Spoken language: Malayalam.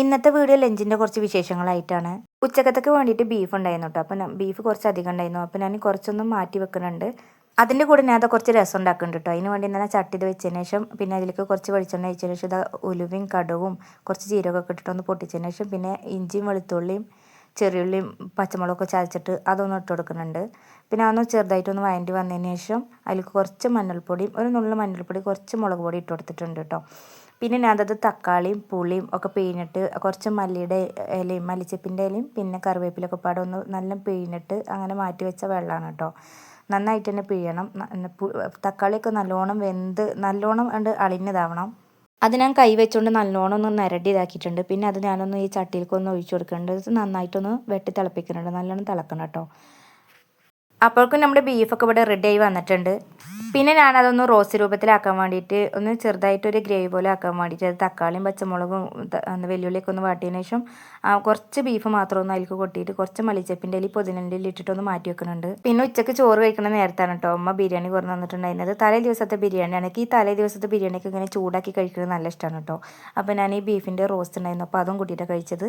ഇന്നത്തെ വീഡിയോ ലഞ്ചിന്റെ കുറച്ച് വിശേഷങ്ങളായിട്ടാണ്. ഉച്ചക്കത്തേക്ക് വേണ്ടിയിട്ട് ബീഫ് ഉണ്ടായിരുന്നു കേട്ടോ അപ്പം ബീഫ് കുറച്ച് അധികം ഉണ്ടായിരുന്നു. അപ്പം ഞാൻ കുറച്ചൊന്നും മാറ്റി വെക്കുന്നുണ്ട്. അതിന്റെ കൂടെ ഞാൻ അത് കുറച്ച് രസം ഉണ്ടാക്കുന്നുണ്ട് കേട്ടോ അതിന് വേണ്ടി ഞാൻ ചട്ടി ഇത് വെച്ചതിന് ശേഷം പിന്നെ അതിലേക്ക് കുറച്ച് വെളിച്ചെണ്ണ ഒഴിച്ചതിന് ശേഷം ഇത് ഉലുവയും കടുവും കുറച്ച് ജീരകമൊക്കെ ഇട്ടിട്ട് ഒന്ന് പൊട്ടിച്ചതിന് ശേഷം പിന്നെ ഇഞ്ചിയും വെളുത്തുള്ളിയും ചെറിയുള്ളിയും പച്ചമുളകൊക്കെ ചതച്ചിട്ട് അതൊന്ന് ഇട്ട് കൊടുക്കുന്നുണ്ട്. പിന്നെ അതൊന്ന് ചെറുതായിട്ടൊന്ന് വഴണ്ടി വന്നതിന് ശേഷം അതിലേക്ക് കുറച്ച് മഞ്ഞൾപ്പൊടിയും ഒരു നുള്ളു മഞ്ഞൾപ്പൊടി കുറച്ച് മുളക് പൊടി ഇട്ട് കൊടുത്തിട്ടുണ്ട് കേട്ടോ പിന്നെ അതത് തക്കാളിയും പുളിയും ഒക്കെ പിഴിഞ്ഞിട്ട് കുറച്ച് മല്ലിയുടെ ഇലയും മല്ലിച്ചപ്പിന്റെ ഇലയും പിന്നെ കറിവേപ്പിലൊക്കെ പാടെ ഒന്ന് നല്ല പിഴിഞ്ഞിട്ട് അങ്ങനെ മാറ്റി വെച്ച വെള്ളമാണ് കേട്ടോ. നന്നായിട്ട് തന്നെ പിഴിയണം. തക്കാളിയൊക്കെ നല്ലോണം വെന്ത് നല്ലോണം കണ്ട് അളിഞ്ഞതാവണം. അത് ഞാൻ കൈ വെച്ചുകൊണ്ട് നല്ലോണം ഒന്ന് നിരടി ഇതാക്കിയിട്ടുണ്ട്. പിന്നെ അത് ഞാനൊന്ന് ഈ ചട്ടിയിലേക്ക് ഒന്ന് ഒഴിച്ചു കൊടുക്കേണ്ടത് നന്നായിട്ടൊന്ന് വെട്ടി തിളപ്പിക്കുന്നുണ്ട്. നല്ലോണം തിളക്കണം കേട്ടോ. അപ്പോഴേക്കും നമ്മുടെ ബീഫൊക്കെ ഇവിടെ റെഡി ആയി വന്നിട്ടുണ്ട്. പിന്നെ ഞാനതൊന്ന് റോസ് രൂപത്തിലാക്കാൻ വേണ്ടിയിട്ട് ഒന്ന് ചെറുതായിട്ടൊരു ഗ്രേവി പോലെ ആക്കാൻ വേണ്ടിയിട്ട് അത് തക്കാളിയും പച്ചമുളകും വെല്ലുള്ളിയൊക്കെ ഒന്ന് വാട്ടിയതിന് ശേഷം കുറച്ച് ബീഫ് മാത്രം ഒന്ന് അതിലേക്ക് കൊട്ടിയിട്ട് കുറച്ച് മല്ലിച്ചപ്പിന്റെ ഇലി പുതിനന്റെ ഇട്ടിട്ട് ഒന്ന് മാറ്റി വെക്കുന്നുണ്ട്. പിന്നെ ഉച്ചയ്ക്ക് ചോറ് കഴിക്കുന്ന നേരത്താണ് കേട്ടോ അമ്മ ബിരിയാണി കുറഞ്ഞു വന്നിട്ടുണ്ടായിരുന്നത് തലേ ദിവസത്തെ ബിരിയാണിയാണ്. എനിക്ക് ഈ തലേ ദിവസത്തെ ബിരിയാണിയൊക്കെ ഇങ്ങനെ ചൂടാക്കി കഴിക്കുന്നത് നല്ല ഇഷ്ടമാണ് കേട്ടോ അപ്പോൾ ഞാൻ ഈ ബീഫിന്റെ റോസ്റ്റ് ഉണ്ടായിരുന്നു. അപ്പോൾ അതും കൂട്ടിയിട്ട് കഴിച്ചത്.